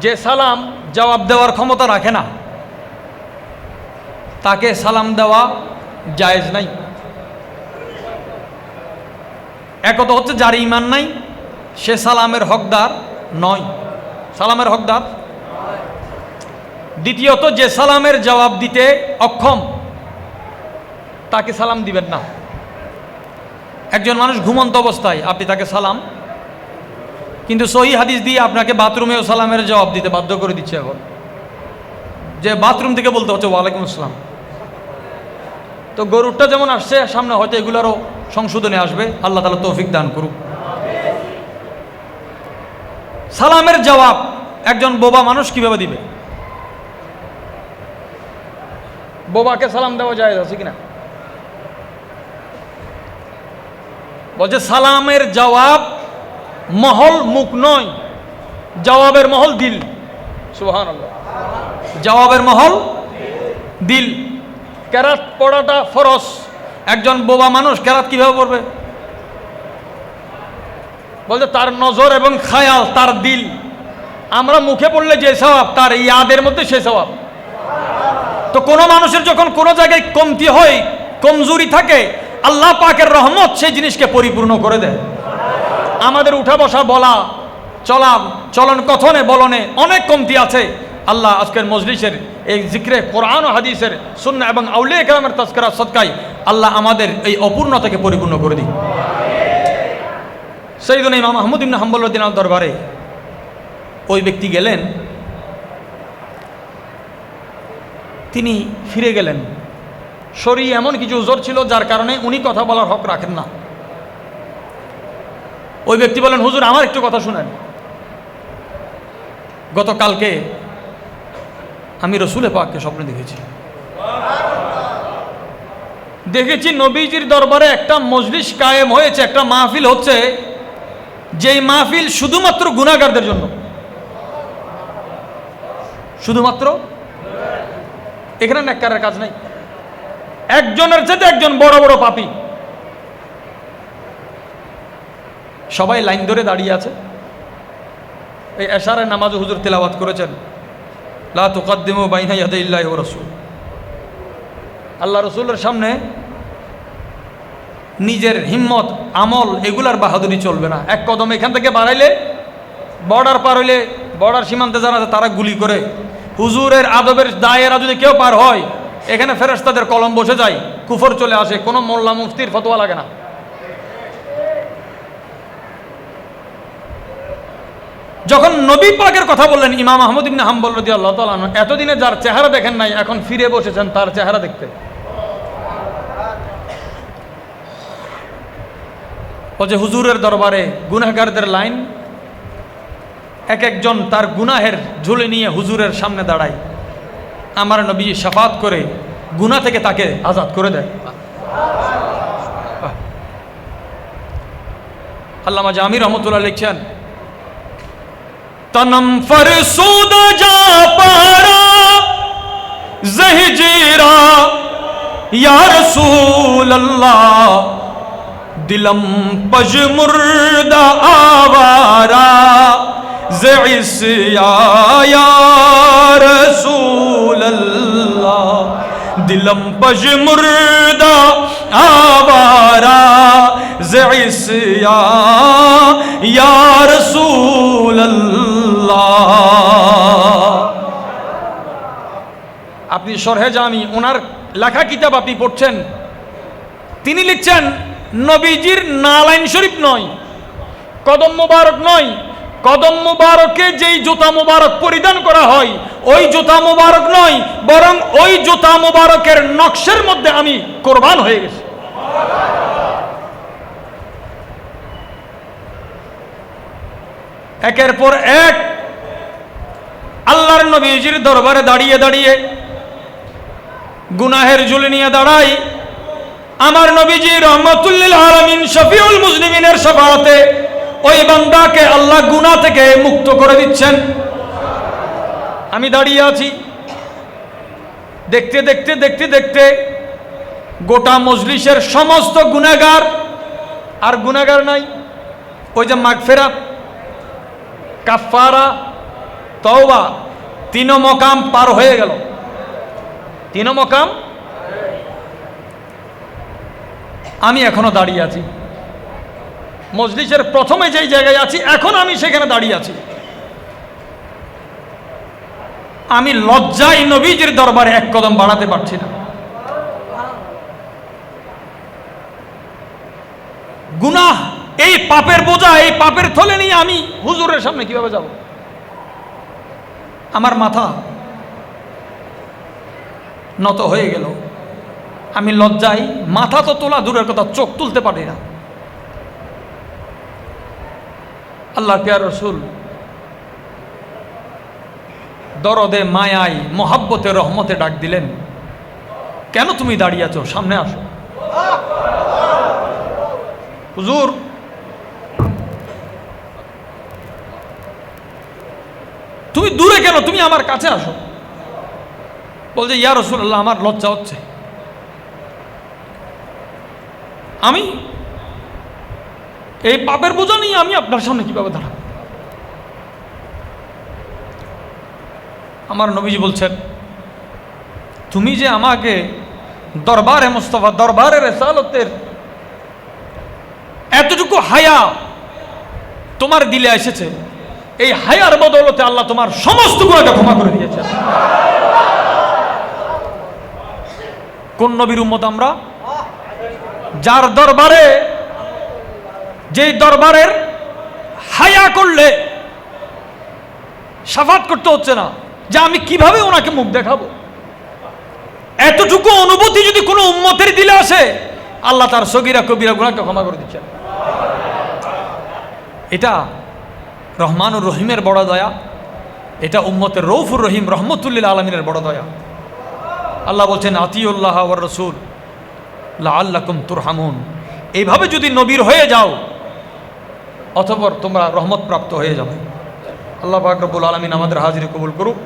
যে সালাম জবাব দেওয়ার ক্ষমতা রাখে না, তাকে সালাম দেওয়া জায়েজ নাই। একত হচ্ছে যার ইমান নাই, সে সালামের হকদার নয়। সালামের হকদার? দ্বিতীয়ত, যে সালামের জবাব দিতে অক্ষম, তাকে সালাম দিবেন না। একজন মানুষ ঘুমন্ত অবস্থায়, আপনি তাকে সালাম কিন্তু সহি হাদিস দিয়ে আপনাকে বাথরুমেও সালামের জবাব দিতে বাধ্য করে দিচ্ছে এখন। যে বাথরুম থেকে বলতে হচ্ছে, ওয়ালাইকুম আসসালাম। তো গরুরটা যেমন আসছে, সামনে হয়তো এগুলোরও সংশোধনে আসবে। আল্লাহ তালা তৌফিক দান করুক। সালামের জবাব একজন বোবা মানুষ কীভাবে দিবে? বোবাকে সালাম দেওয়া যায় আছে কিনা? বলছে, সালামের জবাব মহল মুখ নয়, জবাবের মহল দিল। সুহান জবাবের মহল দিল। কেরাত পড়াটা ফরস একজন বোবা মানুষ কেরাত কীভাবে পড়বে? বলছে তার নজর এবং খায়াল, তার দিল। আমরা মুখে পড়লে যে স্বভাব, তার ইয়াদের মধ্যে সে স্বভাব। তো কোনো মানুষের যখন কোনো জায়গায় কমতি হয়, কমজোরি থাকে, আল্লাহ পাকের রহমত সেই জিনিসকে পরিপূর্ণ করে দেয়। আমাদের উঠা বসা বলা চলা চলন কথনে বলনে অনেক কমতি আছে। আল্লাহ আজকের মজলিসের এই জিক্রে কোরআন হাদিসের শূন্য এবং আউলে কেরামের তস্করা সৎকাই আল্লাহ আমাদের এই অপূর্ণতাকে পরিপূর্ণ করে দিই সেই জন্য ইমাম মাহমুদ হাম্বলুদ্দিন দরবারে ওই ব্যক্তি গেলেন। তিনি ফিরে গেলেন। শরীর এমন কিছু জোর ছিল যার কারণে উনি কথা বলার হক রাখেন না। ওই ব্যক্তি বলেন, হুজুর, আমার একটু কথা শুনেন। গতকালকে আমি রসুলে পাককে স্বপ্নে দেখেছি। দেখেছি নবীজির দরবারে একটা মজলিস কায়েম হয়েছে, একটা মাহফিল হচ্ছে, যেই মাহফিল শুধুমাত্র গুণাগারদের জন্য। শুধুমাত্র? এখানে নেককারের কাজ নাই। একজনের চেয়ে একজন বড় বড় পাপি। সবাই লাইন ধরে দাঁড়িয়ে আছে। এই এশারের নামাজ হুজুর তেলাওয়াত করেছেন। লা তুকাদ্দিমু রাসূল। আল্লাহ রসুলের সামনে নিজের হিম্মত, আমল এগুলার বাহাদুরি চলবে না। এক কদম এখান থেকে বাড়াইলে, বর্ডার পার হইলে, বর্ডার সীমান্তে যারা তারা গুলি করে। হুজুরের আদবের দায়েরা যদি কেউ পার হয়, এখানে ফেরেস্তাদের কলম বসে যায়, কুফর চলে আসে, কোনো মোল্লা মুফতির ফতোয়া লাগে না। যখন নবী পাকের কথা বললেন ইমাম আহমদ ইবনে হাম্বল রদি আল্লাহ তাআলা আনহু, এতদিনে যার চেহারা দেখেন নাই এখন ফিরে বসেছেন তার চেহারা দেখতে। ও যে হুজুরের দরবারে গুনাহগারদের লাইন এক একজন তার গুনাহের ঝুলে নিয়ে হুজুরের সামনে দাঁড়ায়। আমার নবী শাফাত করে গুনাহ থেকে তাকে আজাদ করে দেয়। আল্লামা জামি রহমতুল্লাহ লিখছেন تنم فر سود جا پارا زہجیرا یا رسول اللہ، دلم پج مرد آوارا زیس یا یا رسول اللہ، دلم پج مرد آوارا زیس یا یا رسول اللہ۔ আপনি সরহে জামি ওনার লেখা কিতাব আপনি পড়ছেন। তিনি লিখছেন, নবীজির নালাইন শরীফ নয়, কদম মুবারক নয়, কদম মুবারকে যেই জুতা মুবারক পরিধান করা হয়, ওই জুতা মুবারক নয়, বরং ওই জুতা মুবারকের নকশের মধ্যে আমি কোরবান হয়ে গেছি। একের পর এক, আল্লাহর নবীজির দরবারে দাঁড়িয়ে দাঁড়িয়ে গুনাহের ঝুলি নিয়ে দাঁড়াই। আমার নবীজি রহমতুল্লিল আলমিন শফিউল মুসলিমিনের সভাতে ওই বান্দাকে আল্লাহ গুনাহ থেকে মুক্ত করে দিচ্ছেন। আমি দাঁড়িয়ে আছি। দেখতে দেখতে দেখতে দেখতে গোটা মজলিসের সমস্ত গুনাগার আর গুনাগার নাই, ওই যে মাগফেরাত কাফারা তওবা তিন মকাম পার হয়ে গেল। তিন মকাম। আমি এখনও দাঁড়িয়ে আছি। মজলিসের প্রথমে যেই জায়গায় আছি, এখন আমি সেখানে দাঁড়িয়ে আছি। আমি লজ্জায় নবীজির দরবারে এক কদম বাড়াতে পারছি না। গুনাহ, এই পাপের বোঝা, এই পাপের থলে নিয়ে আমি হুজুরের সামনে কীভাবে যাব? আমার মাথা নত হয়ে গেল। আমি লজ্জায় মাথা তো তোলা দূরের কথা, চোখ তুলতে পারি না। আল্লাহ পেয়ার রসুল, দরদে মায়াই মোহাব্বতে, রহমতে ডাক দিলেন, কেন তুমি দাঁড়িয়ে আছো? সামনে আসো। হুজুর, তুমি দূরে কেন? তুমি আমার কাছে আসো। বলছে, ইয়া রসুল্লাহ আমার লজ্জা হচ্ছে। আমি এই পাপের বোঝা নিয়ে আমি আপনার সামনে কীভাবে দাঁড়াবো? আমার নবীজি বলছেন, তুমি যে আমাকে দরবারে মোস্তফা, দরবারে রেসালতের এতটুকু হায়া তোমার দিলে এসেছে, এই হায়ার বদৌলতে আল্লাহ তোমার সমস্ত গুণাকে ক্ষমা করে দিয়েছে কোন নবীর উম্মত আমরা? যার দরবারে, যেই দরবারের হায়া করলে, সাফাত করতে হচ্ছে না, যে আমি কীভাবে ওনাকে মুখ দেখাবো? এতটুকু অনুভূতি যদি কোনো উম্মতের দিলে আসে, আল্লাহ তার সগিরা, কবিরা গুণাকে ক্ষমা করে দিচ্ছেন। এটা রহমানুর রহিমের বড় দয়া, এটা উম্মতের রৌফুর রহিম রহমতুল্লিল আলমিনের বড় দয়া। আল্লাহ বলছেন, আতিউল্লাহ রসুল লা আল্লাকুম তুরহামুন। এইভাবে যদি নবীর হয়ে যাও অথবা তোমরা রহমত প্রাপ্ত হয়ে যাবে। আল্লাহ আকরবুল আলমিন আমাদের হাজির কবুল করুক।